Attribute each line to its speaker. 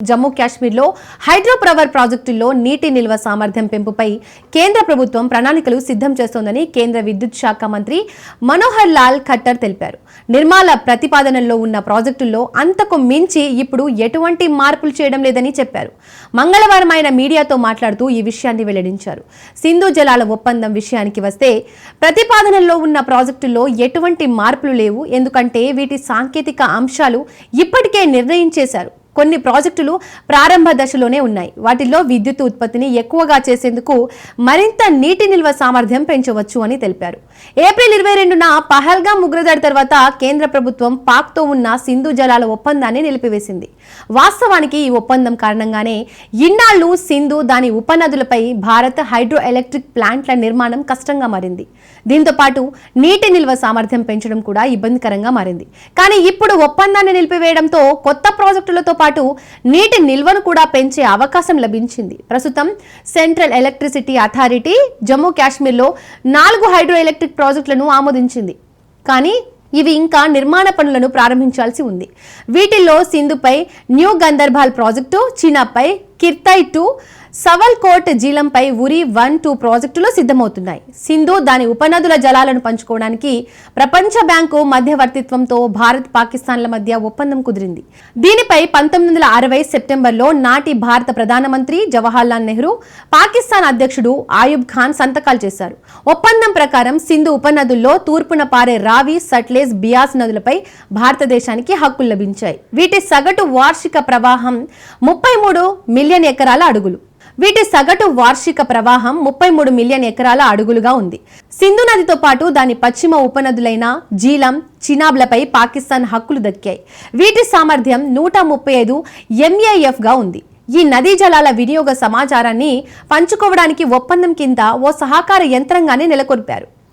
Speaker 1: జమ్మూ కాశ్మీర్లో hydro power ప్రాజెక్టుల్లో నీటి నిల్వ సామర్థ్యం పెంపుపై కేంద్ర ప్రభుత్వం ప్రణాళికలు సిద్ధం చేస్తోందని కేంద్ర విద్యుత్ శాఖ మంత్రి మనోహర్ లాల్ ఖట్టర్ తెలిపారు. నిర్మాల ప్రతిపాదనల్లో ఉన్న ప్రాజెక్టుల్లో అంతకు మించి ఇప్పుడు ఎటువంటి మార్పులు చేయడం లేదని చెప్పారు. మంగళవారం ఆయన మీడియాతో మాట్లాడుతూ ఈ విషయాన్ని వెల్లడించారు. సింధు జలాల ఒప్పందం విషయానికి వస్తే ప్రతిపాదనల్లో ఉన్న ప్రాజెక్టుల్లో ఎటువంటి మార్పులు లేవు ఎందుకంటే వీటి సాంకేతిక అంశాలు ఇప్పటికే నిర్ణయించేశారు కొన్ని ప్రాజెక్టులు ప్రారంభ దశలోనే ఉన్నాయి. వాటిల్లో విద్యుత్ ఉత్పత్తిని ఎక్కువగా చేసేందుకు మరింత నీటి నిల్వ సామర్థ్యం పెంచవచ్చు అని తెలిపారు. ఏప్రిల్ ఇరవై రెండున పహల్గా ఉగ్రదాడి తర్వాత కేంద్ర ప్రభుత్వం పాక్తో ఉన్న సింధు జలాల ఒప్పందాన్ని నిలిపివేసింది. వాస్తవానికి ఈ ఒప్పందం కారణంగానే ఇన్నాళ్ళు సింధు దాని ఉపనదులపై భారత్ హైడ్రో ఎలక్ట్రిక్ ప్లాంట్ల నిర్మాణం కష్టంగా మారింది. దీంతో పాటు నీటి నిల్వ సామర్థ్యం పెంచడం కూడా ఇబ్బందికరంగా మారింది. కానీ ఇప్పుడు ఒప్పందాన్ని నిలిపివేయడంతో కొత్త ప్రాజెక్టులతో పాటు నీటి నిల్వను కూడా పెంచే అవకాశం లభించింది. ప్రస్తుతం సెంట్రల్ ఎలక్ట్రిసిటీ అథారిటీ జమ్మూ కాశ్మీర్లో నాలుగు హైడ్రో ఎలక్ట్రిక్ ప్రాజెక్టులను ఆమోదించింది. కానీ ఇవి ఇంకా నిర్మాణ పనులను ప్రారంభించాల్సి ఉంది. వీటిల్లో సింధుపై న్యూ గందర్భాల్ ప్రాజెక్టు చీనాపై కిర్తై టూ సవల్కోట్ జీలంపై ఉరి వన్ టూ ప్రాజెక్టులు సిద్ధమవుతున్నాయి. సింధు దాని ఉపనదుల జలాలను పంచుకోవడానికి ప్రపంచ బ్యాంకు మధ్యవర్తిత్వంతో భారత్ పాకిస్తాన్ల మధ్య ఒప్పందం కుదిరింది. దీనిపై పంతొమ్మిది వందల అరవై సెప్టెంబర్లో నాటి భారత ప్రధానమంత్రి జవహర్లాల్ నెహ్రూ పాకిస్తాన్ అధ్యక్షుడు ఆయుబ్ ఖాన్ సంతకాలు చేశారు. ఒప్పందం ప్రకారం సింధు ఉపనదుల్లో తూర్పున పారే రావి సట్లేజ్ బియాస్ నదులపై భారతదేశానికి హక్కులు లభించాయి. వీటి సగటు వార్షిక ప్రవాహం ముప్పై మూడు మిలియన్ ఎకరాల అడుగులు. వీటి సగటు వార్షిక ప్రవాహం ముప్పై మూడు మిలియన్ ఎకరాల అడుగులుగా ఉంది. సింధు నదితో పాటు దాని పశ్చిమ ఉపనదులైన జీలం చినాబ్లపై పాకిస్తాన్ హక్కులు దక్కాయి. వీటి సామర్థ్యం నూట ముప్పై ఐదు ఎంఏఎఫ్గా ఉంది. ఈ నదీ జలాల వినియోగ సమాచారాన్ని పంచుకోవడానికి ఒప్పందం కింద ఓ సహకార యంత్రాంగాన్ని నెలకొల్పారు.